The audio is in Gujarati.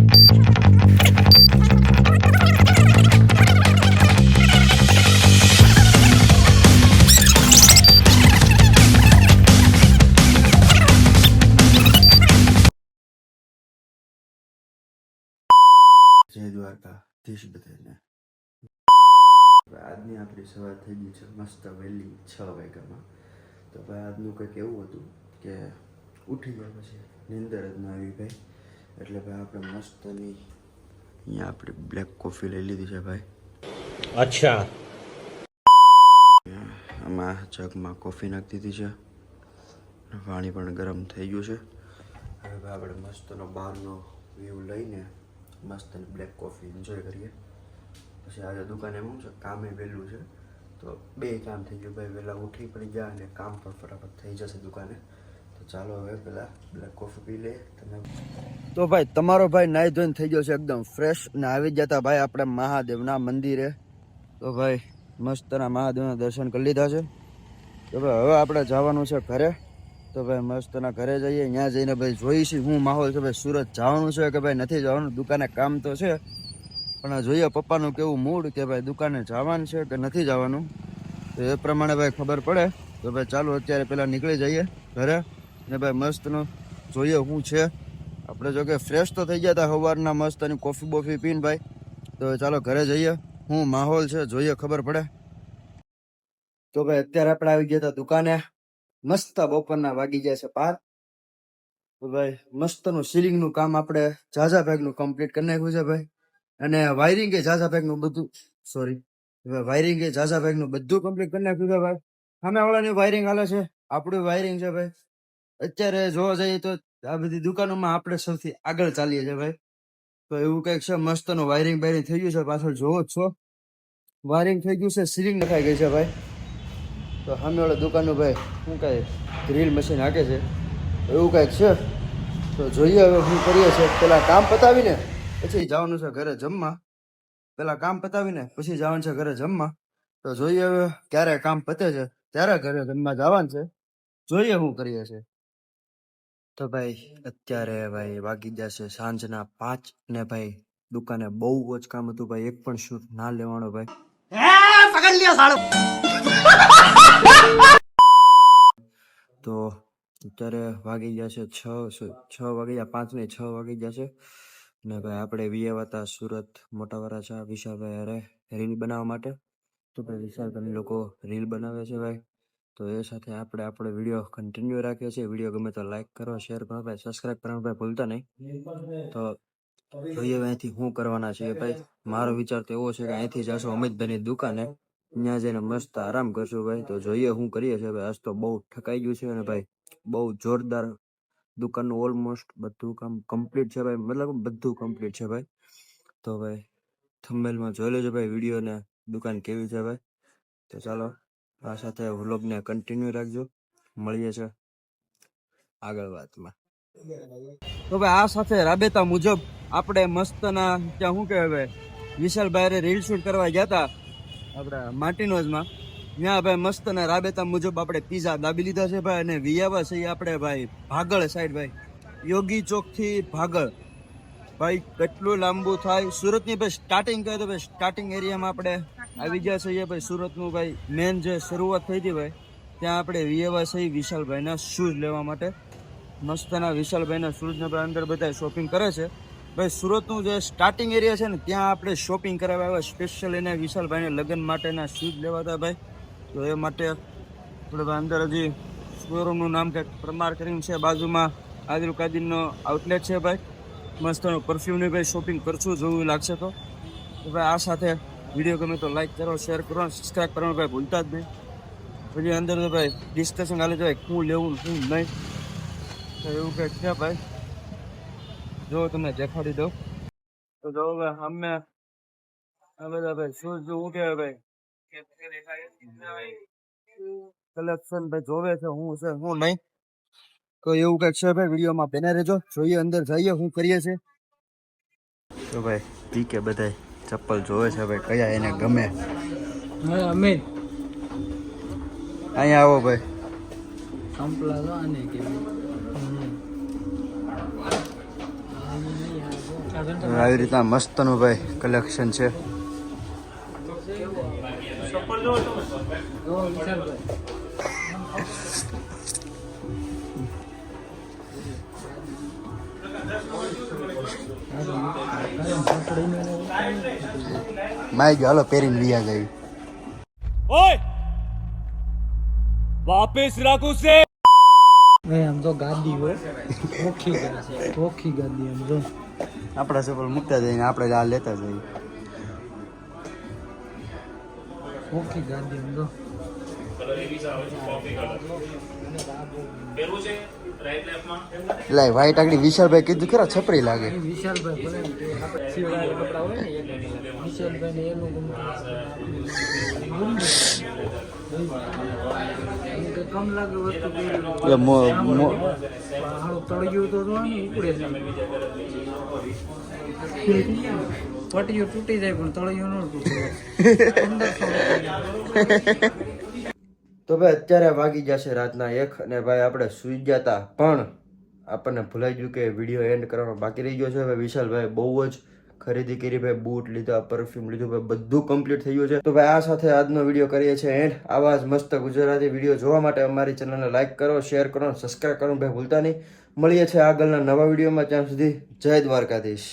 જય દ્વારકાધીશ આજની આપણી સવાર થઈ ગઈ છે મસ્ત વહેલી છ વાગ્યામાં. તો ભાઈ આજનું કંઈક એવું હતું કે ઉઠી ગયા પછી નિંદર જ ન આવી ભાઈ. એટલે ભાઈ આપણે મસ્તની અહીંયા આપણે બ્લેક કોફી લઈ લીધી છે ભાઈ. અચ્છા. આમાં જગમાં કોફી નાખી દીધી છે. પાણી પણ ગરમ થઈ ગયું છે. હવે ભાઈ આપણે મસ્તનો બહારનો વ્યૂ લઈને મસ્ત બ્લેક કોફી એન્જોય કરીએ. પછી આજે દુકાને શું છે કામે વહેલું છે. તો બે કામ થઈ ગયું. ભાઈ વહેલા ઉઠી પડી ગયા અને કામ પણ ફટાફટ થઈ જશે દુકાને. ચાલો હવે પેલા બ્લેક કોફી પી લે તમે તો ભાઈ, તમારો ભાઈ નાઈ ધોઈને થઈ ગયો છે એકદમ ફ્રેશ અને આવી જતા ભાઈ આપણે મહાદેવના મંદિરે. તો ભાઈ મસ્તના મહાદેવના દર્શન કરી લીધા છે. તો ભાઈ, હવે આપણે જવાનું છે ઘરે. તો ભાઈ મસ્તના ઘરે જઈએ. ત્યાં જઈને ભાઈ જોઈશું શું માહોલ છે ભાઈ, સુરત જવાનું છે કે ભાઈ નથી જવાનું? દુકાને કામ તો છે. પણ જોઈએ પપ્પાનું કેવું મૂડ કે ભાઈ દુકાને જવાનું છે કે નથી જવાનું? તો એ પ્રમાણે ભાઈ ખબર પડે. તો ભાઈ ચાલો અત્યારે પહેલાં નીકળી જઈએ ઘરે. ને ભાઈ મસ્તનું. જોઈએ શું છે. આપણે જો કે ફ્રેશ તો થઈ ગયા હતા સવારના મસ્ત એની કોફી બોફી પીને ભાઈ. તો ચાલો ઘરે જઈએ. શું માહોલ છે, જોઈએ ખબર પડે. તો ભાઈ અત્યારે આપણે આવી ગયા હતા દુકાને. મસ્ત બપોરના વાગી ગયા છે પાર. તો ભાઈ મસ્તનું સીલિંગનું કામ આપણે ઝાઝા ભેગનું કમ્પ્લીટ કરી નાખ્યું છે ભાઈ. અને વાયરિંગ એ ઝાઝા ભેગનું બધું સોરી વાયરિંગ એ ઝાઝા ભેગનું બધું કમ્પ્લીટ કરી નાખ્યું છે ભાઈ. સામે વાળાની વાયરિંગ હાલે છે. આપણું વાયરિંગ છે ભાઈ. અત્યારે જોવા જઈએ તો આ બધી દુકાનોમાં આપણે સૌથી આગળ ચાલીએ છીએ ભાઈ. તો એવું કંઈક છે, મસ્તનું વાયરિંગ બાયરિંગ થઈ ગયું છે, પાછળ જોવો જ છો. વાયરિંગ થઈ ગયું છે સીલિંગ નખાઈ ગઈ છે ભાઈ. તો સામેવાળા દુકાનનું ભાઈ શું કાંઈ ડ્રીલ મશીન હાકે છે? એવું કાંઈક છે? તો જોઈએ હવે શું કરીએ છીએ. પેલા કામ પતાવીને પછી જવાનું છે ઘરે જમવા. પેલા કામ પતાવીને પછી જવાનું છે ઘરે જમવા. તો જોઈએ હવે ક્યારે કામ પતે છે. ત્યારે ઘરે જમવા જવાનું છે. જોઈએ શું કરીએ છીએ. તો ભાઈ અત્યારે ભાઈ વાગી જશે સાંજના પાંચ ને ભાઈ દુકાને બહુ જ કામ હતું ભાઈ એક પણ શૂટ ના લેવાનો ભાઈ. તો અત્યારે વાગી જશે છ છ વાગી ગયા પાંચ ને છ વાગી જશે. ને ભાઈ આપણે વીએ હતા સુરત મોટા વરાછા વિશાલભાઈ અરે રીલ બનાવવા માટે. તો ભાઈ વિશાલભાઈ લોકો રીલ બનાવે છે ભાઈ. તો એ સાથે આપણે આપણો વીડિયો કન્ટિન્યુ રાખીએ છીએ વીડિયો ગમે તો લાઈક કરો શેર કરો ભાઈ. સબસ્ક્રાઈબ કરવાનું ભાઈ ભૂલતા નહીં. તો જોઈએ અહીંથી શું કરવાના છે ભાઈ. મારો વિચાર તો એવો છે કે અહીંથી જશો અમિતભાઈની દુકાને. ત્યાં જઈને મસ્ત આરામ કરશું ભાઈ. તો જોઈએ શું કરીએ છીએ ભાઈ. આજ તો બહુ ઠકાઈ ગયું છે અને ભાઈ, બહુ જોરદાર દુકાનનું ઓલમોસ્ટ બધું કામ કમ્પ્લીટ છે ભાઈ. મતલબ બધું કમ્પ્લીટ છે ભાઈ. તો ભાઈ થંબેલમાં જોઈ લેજો ભાઈ વીડિયો ને દુકાન કેવી છે ભાઈ. તો ચાલો. આ સાથે વ્લોગને કન્ટિન્યુ રાખજો. મળીએ છે આગળ વાતમાં. તો ભાઈ, આ સાથે રાબેતા મુજબ આપણે મસ્તના, ત્યાં શું કહેવાય ભાઈ વિશાલભાઈ રીલ શૂટ કરવા ગયા હતા આપણા માર્ટિનોઝમાં. ત્યાં ભાઈ મસ્તના રાબેતા મુજબ આપણે પીઝા દાબી લીધા છે ભાઈ અને વિયાવા છે આપણે ભાઈ ભાગળ સાઈડ ભાઈ. યોગી ચોકથી ભાગળ. ભાઈ, કેટલું લાંબુ થાય. સુરતની ભાઈ સ્ટાર્ટિંગ કહે તો ભાઈ સ્ટાર્ટિંગ એરિયામાં આપણે આવી ગયા છીએ ભાઈ સુરતનું ભાઈ મેન જે શરૂઆત થઈ હતી ભાઈ, ત્યાં આપણે વિયેવા છે વિશાલભાઈના શૂઝ લેવા માટે. મસ્તના વિશાલભાઈના શૂઝને અંદર બધા શોપિંગ કરે છે. ભાઈ સુરતનું જે સ્ટાર્ટિંગ એરિયા છે ને, ત્યાં આપણે શોપિંગ કરાવવા આવ્યા સ્પેશિયલ એને વિશાલભાઈને લગ્ન માટેના શૂઝ લેવા હતા ભાઈ. તો એ માટે આપણે અંદર હજી શોરૂમનું નામ કંઈક પ્રમાર કરીને છે, બાજુમાં આદિલ કાદીરનો આઉટલેટ છે ભાઈ. મસ્તનો પરફ્યુમની ભાઈ શોપિંગ કરશું, જોવું લાગશે તો ભાઈ આ સાથે વીડિયો ગમે તો લાઈક કરો શેર કરો સબસ્ક્રાઈબ કરવાનું ભાઈ ભૂલતા જ નહીં. પછી અંદર તો ભાઈ ડિસ્કશન હાલે ભાઈ શું લેવું શું નહીં. તો એવું કંઈક છે ભાઈ. જો તમને દેખાડી દઉં. તો જો ભાઈ અમે આ બધા ભાઈ શું શું કહેવાય ભાઈ? કલેક્શન ભાઈ જોવે છે, હું છે, હું નહીં. તો એવું કંઈક છે ભાઈ, વિડીયોમાં બેના રહેજો. જોઈએ, અંદર જઈએ, શું કરીએ છે તો ભાઈ પી કે બધાય. ચપ્પલ જોવે છે ભાઈ કયા એને ગમે? અમે અહીંયા આવો ભાઈ. સંપલા તો આને કે આવી રીતના મસ્તનું ભાઈ કલેક્શન છે. જો વિશાલભાઈ. માય ગયો હાલો પહેરીને વિયા છે. ભાઈ આમ તો ગાદી હોય. ઓખી ગાદી ઓખી ગાદી આમ જો. આપણા ચપ્પલ મૂકતા જઈને આપણે આ લેતા જઈએ. ઓખી ગાદી આમ જો. એટલે વ્હાઈટ આગળ વિશાલભાઈ કીધું ખરા છપરી લાગે. વિશાલભાઈ કપડાં હોય ને વિશાલભાઈ ને એનું ગમતું એને કંઈ કમ લાગે વસ્તુ પહેરી લો. એટલે મો મો તળિયું તો જો ઉપડે તૂટી જાય પણ તળિયું ન તૂટે. તો ભાઈ અત્યારે વાગી જશે રાતના એક અને ભાઈ આપણે સુઈ ગયા હતા પણ આપણને ભૂલાઈ ગયું કે વીડિયો એન્ડ કરવાનો બાકી રહી ગયો છે. ભાઈ વિશાલભાઈ બહુ જ ખરીદી કરી, ભાઈ બૂટ લીધા પરફ્યુમ લીધું, ભાઈ બધું કમ્પ્લીટ થઈ ગયું છે. તો ભાઈ આ સાથે આજનો વીડિયો કરીએ છીએ એન્ડ આવા જ મસ્ત ગુજરાતી વીડિયો જોવા માટે અમારી ચેનલને લાઈક કરો શેર કરો સબસ્ક્રાઈબ કરો ભાઈ ભૂલતા નહીં. મળીએ છીએ આગળના નવા વિડીયોમાં. ત્યાં સુધી જય દ્વારકાધીશ.